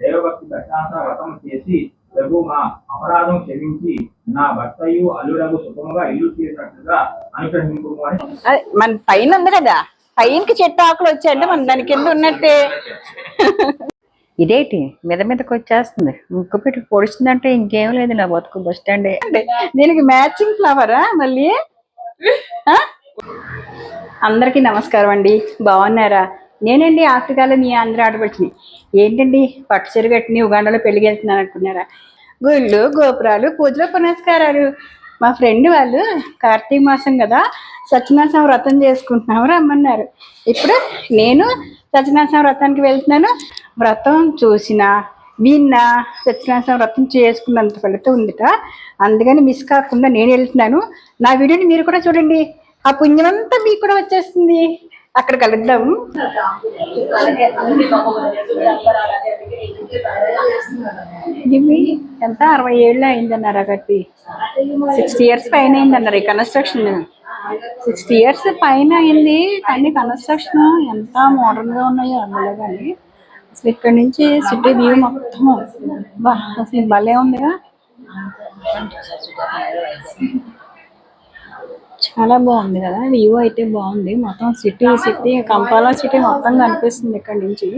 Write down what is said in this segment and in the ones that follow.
దైవభక్తి దశాంత వ్రతం చేసి ప్రభు మా అపరాధం క్షమించి నా భర్తయు అల్లుడగు సుఖముగా ఇల్లు తీరినట్లుగా అనుగ్రహింపు అని. అదే, మన పైన ఉంది కదా? పైనకి చెట్టు ఆకులు వచ్చాయంటే మన దాని కింద ఉన్నట్టే. ఇదేంటి? మీద మీదకి వచ్చేస్తుంది. ముక్కు పెట్టి పొడిచిందంటే ఇంకేం లేదు నా బతుకు బస్ స్టాండ్ దీనికి మ్యాచింగ్ ఫ్లవరా మళ్ళీ? అందరికీ నమస్కారం అండి. బాగున్నారా? నేనండి ఆఫ్రికాలో మీ ఆంధ్ర ఆడపడిచింది ఏంటండి పట్టు చీర కట్టిని ఉగాండాలో పెళ్ళికి వెళ్తున్నాను అనుకున్నారా? గుళ్ళు గోపురాలు పూజలు పునస్కారాలు. మా ఫ్రెండ్ వాళ్ళు కార్తీక మాసం కదా సత్యనారాయణ వ్రతం చేసుకుంటున్నాము రమ్మన్నారు. ఇప్పుడు నేను సత్యనారాయణ వ్రతానికి వెళ్తున్నాను. వ్రతం చూసిన విన్నా సత్యనారాయణ వ్రతం చేసుకున్నంత ఫలితం ఉందిట. అందుకని మిస్ కాకుండా నేను వెళ్తున్నాను. నా వీడియోని మీరు కూడా చూడండి. ఆ పుణ్యమంతా మీకు కూడా వచ్చేస్తుంది. అక్కడ కలుద్దాం. ఇవి ఎంత? అరవై ఏళ్ళు అయిందన్నారు కట్టి సిక్స్టీ ఇయర్స్ పైన అయిందన్నారు ఈ కన్స్ట్రక్షన్ సిక్స్టీ ఇయర్స్ పైన అయింది కానీ కన్స్ట్రక్షన్ ఎంత మోడర్న్గా ఉన్నాయో అందులో కానీ. అసలు ఇక్కడ నుంచి సిటీ వ్యూ మొత్తం బా అసలు భలే ఉందిగా. చాలా బాగుంది కదా? వ్యూ అయితే బాగుంది. మొత్తం సిటీ సిటీ కంపాలా సిటీ మొత్తం కనిపిస్తుంది ఇక్కడ నుంచి.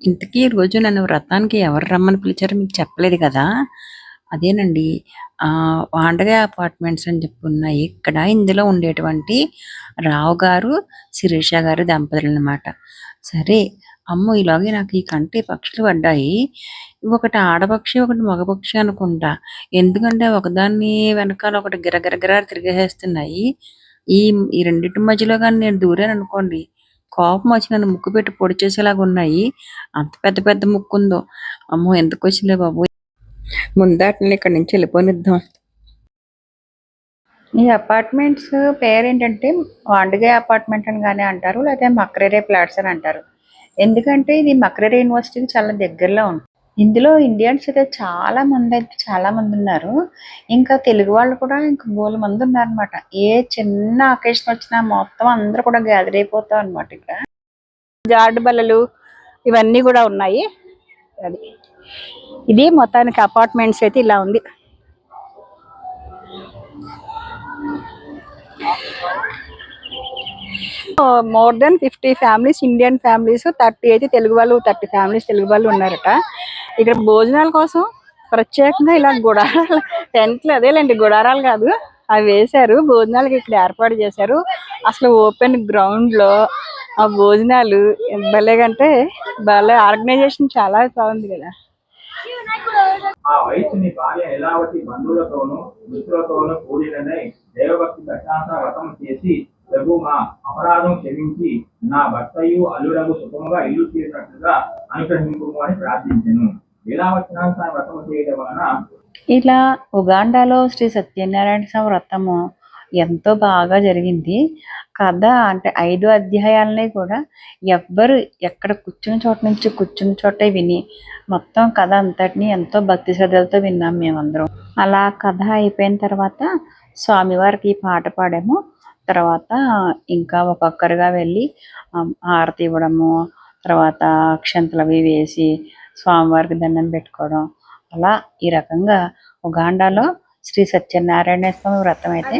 ఇంతకీ రోజు నన్ను వ్రతానికి ఎవరు రమ్మని పిలిచారో మీకు చెప్పలేదు కదా? అదేనండి. ఆ వాండగా అపార్ట్మెంట్స్ అని చెప్పి ఉన్నాయి ఇక్కడ ఇందులో ఉండేటువంటి రావు గారు శిరీష గారు దంపతులు అనమాట సరే అమ్మో ఇలాగే నాకు ఈ కంటి పక్షులు పడ్డాయి. ఒకటి ఆడపక్షి ఒకటి మగపక్షి అనుకుంటా. ఎందుకంటే ఒకదాన్ని వెనకాల ఒకటి గిరగిరగిర తిరిగేస్తున్నాయి ఈ ఈ రెండింటి మధ్యలో కానీ నేను దూరాను అనుకోండి. కోపం వచ్చి నన్ను ముక్కు పెట్టి పొడి చేసేలాగా ఉన్నాయి. అంత పెద్ద పెద్ద ముక్కు ఉందో అమ్మో ఎందుకు వచ్చిందే బాబు? ముందాటిని ఇక్కడ నుంచి వెళ్ళిపోనిద్దాం. ఈ అపార్ట్మెంట్స్ పేరేంటంటే వాండగే అపార్ట్మెంట్ అని కానీ అంటారు లేకపోతే మక్రేరే ఫ్లాట్స్ అని అంటారు. ఎందుకంటే ఇది మక్రేరే యూనివర్సిటీకి చాలా దగ్గరలో ఉంది ఇందులో ఇండియన్స్ అయితే చాలా మంది అయితే చాలా మంది ఉన్నారు. ఇంకా తెలుగు వాళ్ళు కూడా ఇంకా బోలు మంది ఉన్నారనమాట ఏ చిన్న అకేషన్ వచ్చినా మొత్తం అందరూ కూడా గ్యాదర్ అయిపోతాం అనమాట ఇక్కడ. జాడు బల్లలు ఇవన్నీ కూడా ఉన్నాయి. అది. ఇది మొత్తానికి అపార్ట్మెంట్స్ అయితే ఇలా ఉంది. More than fifty families Indian families thirty అయితే తెలుగు వాళ్ళు థర్టీ ఫ్యామిలీస్ తెలుగు వాళ్ళు ఉన్నారట. ఇక్కడ భోజనాల కోసం ప్రత్యేకంగా ఇలా గుడారాలు టెంట్లు అదేలేండి గుడారాలు కాదు అవి వేశారు. భోజనాలకి ఇక్కడ ఏర్పాటు చేశారు. అసలు ఓపెన్ గ్రౌండ్లో ఆ భోజనాలు భలేగంటే భలే ఆర్గనైజేషన్ చాలా బాగుంది కదా. ఆ వయసుని భార్య బంధువులతోనూ మిత్రులతోనూ వ్రతం చేసి ప్రభు మా అపరాధం క్షమించి నా భర్తయు అల్లుడకు సుఖముగా ఇల్లు చేసినట్లుగా అనుగ్రహింపు అని ప్రార్థించాను. లీలావచనాంత వ్రతము చేయడం వలన ఇలా ఉగాండాలో శ్రీ సత్యనారాయణ స్వామి వ్రతము ఎంతో బాగా జరిగింది. కథ అంటే ఐదు అధ్యాయాలని కూడా ఎవ్వరు ఎక్కడ కూర్చుని చోట నుంచి కూర్చుని చోటే విని మొత్తం కథ అంతటిని ఎంతో భక్తి శ్రద్ధలతో విన్నాం మేమందరం. అలా కథ అయిపోయిన తర్వాత స్వామివారికి పాట పాడాము. తర్వాత ఇంకా ఒక్కొక్కరుగా వెళ్ళి ఆ, హారతి ఇవ్వడము తర్వాత అక్షంతలు అవి వేసి స్వామివారికి దండం పెట్టుకోవడం. అలా ఈ రకంగా ఉగాండాలో శ్రీ సత్యనారాయణ స్వామి వ్రతం అయితే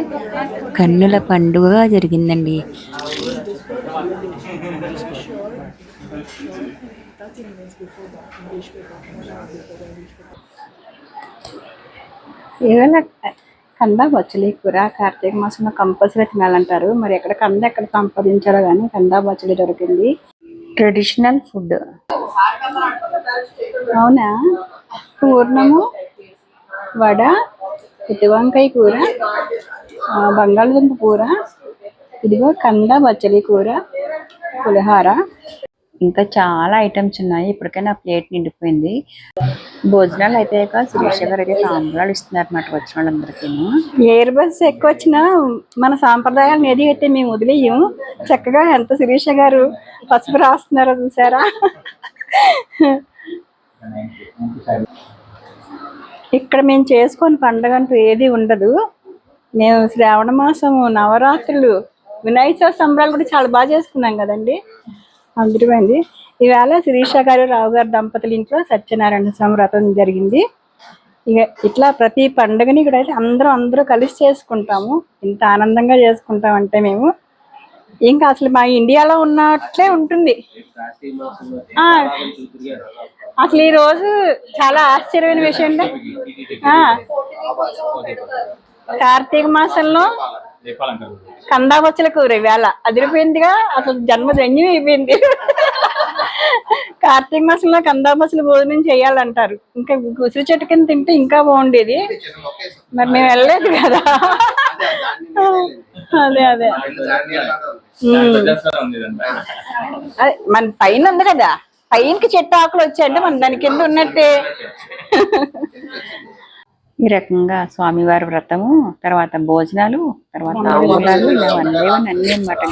కన్నుల పండుగగా జరిగిందండి. ఇవాళ కంద బచ్చలి కూర కార్తీక మాసంలో కంపల్సరీ తినాలంటారు. మరి ఎక్కడ కంద ఎక్కడ సంపాదించారో కానీ కంద బచ్చలి దొరికింది. ట్రెడిషనల్ ఫుడ్ అవునా? పూర్ణము వడ గుత్తి వంకాయ కూర బంగాళదుంప కూర ఇదిగో కంద బచ్చలి కూర పులిహార. ఇంకా చాలా ఐటమ్స్ ఉన్నాయి. ఇప్పటికైనా ప్లేట్ నిండిపోయింది. భోజనాలు అయితే శిరీష గారు అయితే సాంబ్రాలు ఇస్తున్నారు అన్నమాట వచ్చిన వాళ్ళందరికీ ఎయిర్ బస్ ఎక్కువ వచ్చినా మన సాంప్రదాయాలను ఏది అయితే మేము వదిలేయం. చక్కగా ఎంత శిరీష గారు పసుపు రాస్తున్నారో చూసారా? ఇక్కడ మేము చేసుకొని పండగ అంటూ ఏది ఉండదు. మేము శ్రావణ మాసం నవరాత్రులు వినాయక చవితి సంబరాలు కూడా చాలా బాగా చేసుకున్నాం కదండి. అదిరిపోయింది ఈవేళ శిరీష గారు రావు గారు దంపతుల ఇంట్లో సత్యనారాయణ స్వామి వ్రతం జరిగింది. ఇక ఇట్లా ప్రతి పండుగని ఇక్కడ అయితే అందరూ అందరూ కలిసి చేసుకుంటాము. ఇంత ఆనందంగా చేసుకుంటాం అంటే మేము. ఇంకా అసలు మా ఇండియాలో ఉన్నట్లే ఉంటుంది. అసలు ఈ రోజు చాలా ఆశ్చర్యమైన విషయం కార్తీక మాసంలో కందాబచ్చల కూర వేళ అదిరిపోయిందిగా అసలు జన్మ ధన్యం అయిపోయింది. కార్తీక మాసంలో కందాబచ్చల భోజనం చేయాలంటారు. ఇంకా ఉసిరి చెట్టు కింద తింటే ఇంకా బాగుండేది. మరి మేము వెళ్ళలేదు కదా. అదే అదే అదే మన పైన ఉంది కదా. పైనకి చెట్టు ఆకులు వచ్చాయంటే మన దాని కింద ఉన్నట్టే. ఈ రకంగా స్వామివారి వ్రతము తర్వాత భోజనాలు తర్వాత బై వన్ అన్ని అనమాట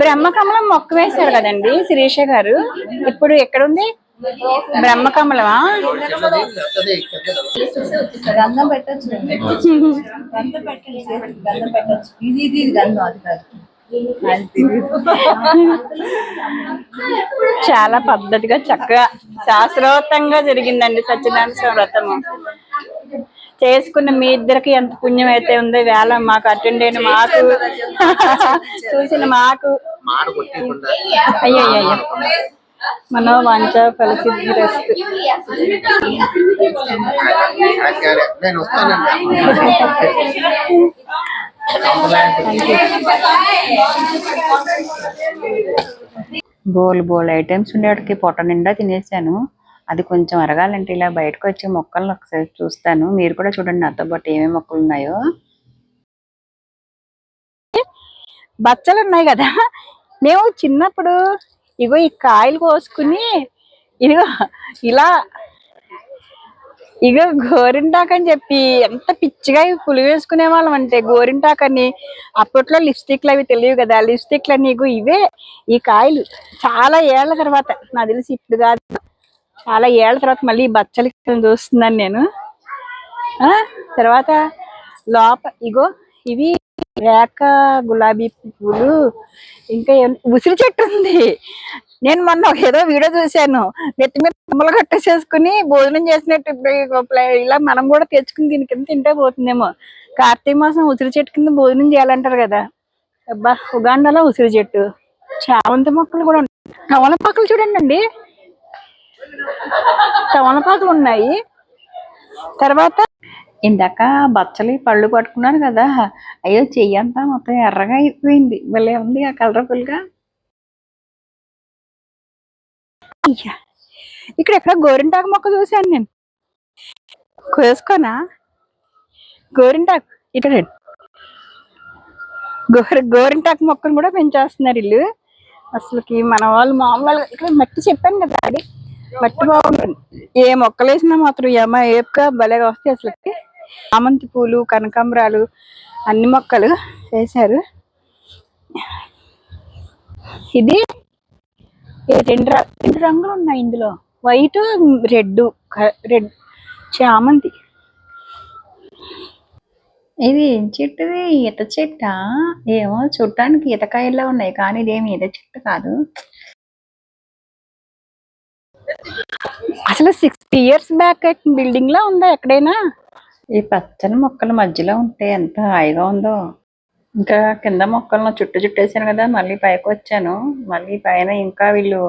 బ్రహ్మకమలం మొక్క వేశారు కదండి శిరీష గారు. ఇప్పుడు ఎక్కడ ఉంది బ్రహ్మకమలమా? గంధం పెట్టచ్చు. గంధం పెట్టచ్చు. ఇది ఇది గంధం అది కాదు. చాలా పద్ధతిగా చక్కగా శాస్త్రోక్తంగా జరిగిందండి సత్యనారాయణ వ్రతము. చేసుకున్న మీ ఇద్దరికి ఎంత పుణ్యం అయితే ఉందో వేళ మాకు అటెండ్ అయిన మాకు చూసిన మాకు అయ్యో అయ్యో మనో వాంచ నేను వస్తానండి. బోల్ బోల్ ఐటమ్స్ ఉండేవాడికి పొట్ట నిండా తినేసాను. అది కొంచెం అరగాలంటే ఇలా బయటకు వచ్చే మొక్కలను ఒకసారి చూస్తాను. మీరు కూడా చూడండి నాతో పాటు ఏమేమి మొక్కలు ఉన్నాయో. బచ్చలు ఉన్నాయి కదా. మేము చిన్నప్పుడు ఇగో ఈ కాయలు కోసుకుని ఇదిగో ఇలా ఇగో గోరింటాక్ అని చెప్పి ఎంత పిచ్చిగా పులి వేసుకునే వాళ్ళం అంటే గోరింటాకు అని అప్పట్లో లిప్స్టిక్లు అవి తెలియవు కదా లిప్స్టిక్లు అని ఇవే. ఈ కాయలు చాలా ఏళ్ళ తర్వాత నాకు తెలిసి ఇప్పుడు కాదు. చాలా ఏళ్ళ తర్వాత మళ్ళీ ఈ బచ్చలి చూస్తున్నాను నేను. ఆ తర్వాత లోప ఇగో ఇవి రేక గులాబీ పువ్వులు ఇంకా ఉసిరి చెట్టు ఉంది. నేను మొన్న ఒక ఏదో వీడియో చూశాను. నెత్తి మీద కొమ్మలు కట్టేసేసుకుని భోజనం చేసినట్టు ఇప్పుడు ఇలా మనం కూడా తెచ్చుకుని దీని కింద తింటే పోతుందేమో. కార్తీక మాసం ఉసిరి చెట్టు కింద భోజనం చేయాలంటారు కదా. అబ్బా ఉగాండాలో ఉసిరి చెట్టు. చామంతి మొక్కలు కూడా ఉన్నాయి. తమలపాకులు చూడండి అండి. తమలపాకులు ఉన్నాయి. తర్వాత ఇందాక బచ్చలి పళ్ళు పట్టుకున్నాను కదా. అయ్యో చెయ్యంతా మొత్తం ఎర్రగా అయిపోయింది. భలే ఉంది ఆ కలర్ఫుల్ ఇక్కడ ఎక్కడ గోరింటాకు మొక్క చూశాను నేను. కోసుకోనా? గోరింటాకు ఇక్కడ గోర గోరింటాకు మొక్కను కూడా పెంచేస్తున్నారు ఇల్లు. అసలుకి మన వాళ్ళు మామూలుగా ఇక్కడ మట్టి చెప్పాను కదా అది మట్టి బాగుంటుంది. ఏ మొక్కలు వేసినా మాత్రం ఏమో ఏపుగా భలేగా వస్తాయి అసలుకి. చామంతి పూలు కనకాంబరాలు అన్ని మొక్కలు వేశారు. ఇది రెండు రెండు రంగులు ఉన్నాయి ఇందులో. వైట్ రెడ్ రెడ్ చామంతి. ఇది ఏం చెట్టుది? ఈత చెట్ట? ఏమో చూడటానికి ఈతకాయల్లో ఉన్నాయి కానీ ఇదేమి ఈత చెట్టు కాదు. అసలు సిక్స్టీ ఇయర్స్ బ్యాక్ బిల్డింగ్ లా ఉందా ఎక్కడైనా? ఈ పచ్చని మొక్కల మధ్యలో ఉంటే ఎంత హాయిగా ఉందో. ఇంకా కింద మొక్కలను చుట్టు చుట్టేసాను కదా మళ్ళీ పైకి వచ్చాను. మళ్ళీ పైన ఇంకా వీళ్ళు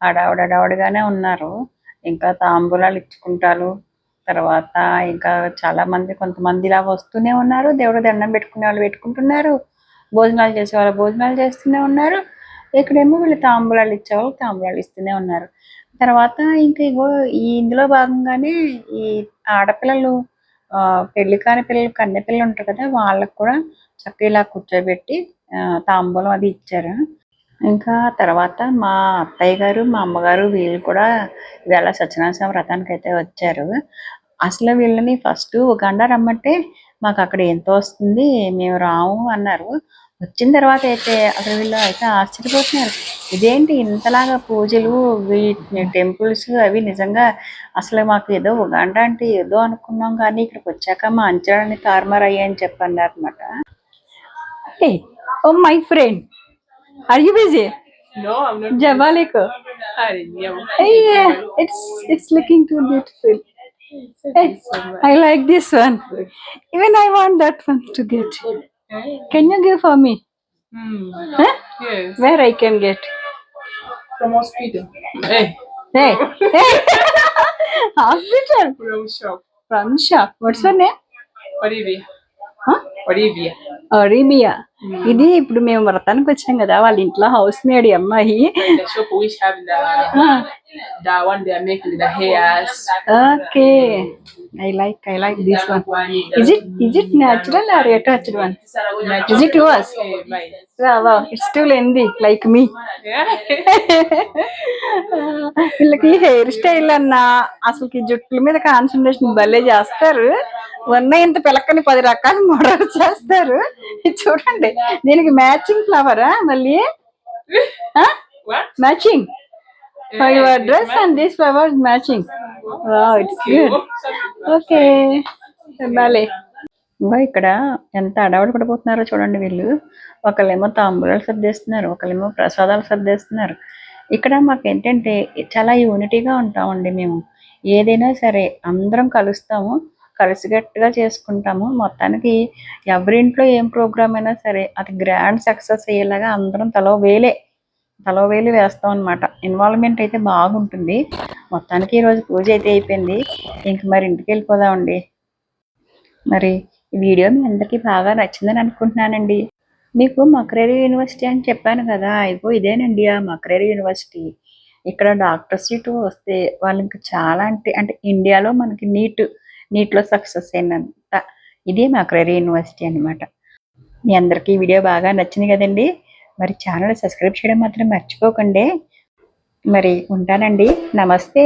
అడావుడడావుడిగానే ఉన్నారు. ఇంకా తాంబూలాలు ఇచ్చుకుంటారు. తర్వాత ఇంకా చాలా మంది కొంతమంది ఇలా వస్తూనే ఉన్నారు. దేవుడు దండం పెట్టుకునే వాళ్ళు పెట్టుకుంటున్నారు. భోజనాలు చేసే వాళ్ళు భోజనాలు చేస్తూనే ఉన్నారు. ఇక్కడేమో వీళ్ళు తాంబూలాలు ఇచ్చేవాళ్ళు తాంబూలాలు ఇస్తూనే ఉన్నారు. తర్వాత ఇంకా ఇగో ఈ ఇందులో భాగంగానే ఈ ఆడపిల్లలు పెళ్ళి కాని పిల్లలు కన్నె పిల్లలు ఉంటారు కదా వాళ్ళకు కూడా చక్కగా ఇలా కూర్చోబెట్టి తాంబూలం అది ఇచ్చారు. ఇంకా తర్వాత మా అత్తయ్య గారు మా అమ్మగారు వీళ్ళు కూడా ఇవాళ సత్యనారాయణ వ్రతానికి అయితే వచ్చారు. అసలు వీళ్ళని ఫస్ట్ ఉగాండా రమ్మంటే మాకు అక్కడ ఎంత వస్తుంది మేము రాము అన్నారు. వచ్చిన తర్వాత అయితే అసలు వీళ్ళు అయితే ఆశ్చర్యపోతున్నారు. ఇదేంటి ఇంతలాగా పూజలు వీటి టెంపుల్స్ అవి నిజంగా అసలు మాకు ఏదో ఉగాండ అంటే ఏదో అనుకున్నాం కానీ ఇక్కడికి వచ్చాక మా అంచనాన్ని తారుమారు అయ్యాయని చెప్పన్నారు అనమాట Hey, oh my friend. Are you busy? No, I'm not. Yeah. Hey, yeah, it's it's looking too beautiful. Hey, I like this one. Even I want that one to get. Can you give for me? Hmm. Huh? Yes. Where I can get? From hospital. Hey, Hey, hey. Hospital from shop. from shop. What's her name? Olivia. Huh? Arabia. ఇది ఇప్పుడు మేము వ్రతానికి వచ్చాం కదా వాళ్ళ ఇంట్లో house made అమ్మాయి. Okay I like I like this one is it is it natural or attached one is it yours Hey, mine. It's too lengthy like me. వీళ్ళకి హెయిర్ స్టైల్ అన్నా అసలుకి జుట్ల మీద కాన్సన్ట్రేషన్ భలే చేస్తారు. ఉన్న ఇంత పిలకని పది రకాల మోడల్స్ చేస్తారు. చూడండి దీనికి మ్యాచింగ్ ఫ్లవరా మళ్ళీ? Matching your dress and this flowers matching it's good okay బాలే ఇంకా ఇక్కడ ఎంత అడవాడు పడిపోతున్నారో చూడండి వీళ్ళు. ఒకళ్ళేమో తాంబూలాలు సర్దేస్తున్నారు ఒకళ్ళేమో ప్రసాదాలు సర్దేస్తున్నారు. ఇక్కడ మాకు ఏంటంటే చాలా యూనిటీగా ఉంటామండి మేము. ఏదైనా సరే అందరం కలుస్తాము. కలిసికట్టుగా చేసుకుంటాము. మొత్తానికి ఎవరింట్లో ఏం ప్రోగ్రామ్ అయినా సరే అది గ్రాండ్ సక్సెస్ అయ్యేలాగా అందరం తలో వేలే తలో వేలు వేస్తాం అనమాట ఇన్వాల్వ్మెంట్ అయితే బాగుంటుంది. మొత్తానికి ఈరోజు పూజ అయితే అయిపోయింది. ఇంక మరి ఇంటికి వెళ్ళిపోదామండి. మరి ఈ వీడియో మీ అందరికీ బాగా నచ్చిందని అనుకుంటున్నానండి. మీకు మక్రేరి యూనివర్సిటీ అని చెప్పాను కదా ఇగో ఇదేనండి ఆ మక్రేరి యూనివర్సిటీ. ఇక్కడ డాక్టర్ సీటు వస్తే వాళ్ళు ఇంకా చాలా అంటే అంటే ఇండియాలో మనకి నీట్ నీట్లో సక్సెస్ అయినంత ఇది మక్రేరి యూనివర్సిటీ అన్నమాట. మీ అందరికీ ఈ వీడియో బాగా నచ్చింది కదండి? మరి ఛానల్ సబ్స్క్రైబ్ చేయడం మాత్రం మర్చిపోకండి. మరి ఉంటానండి. నమస్తే.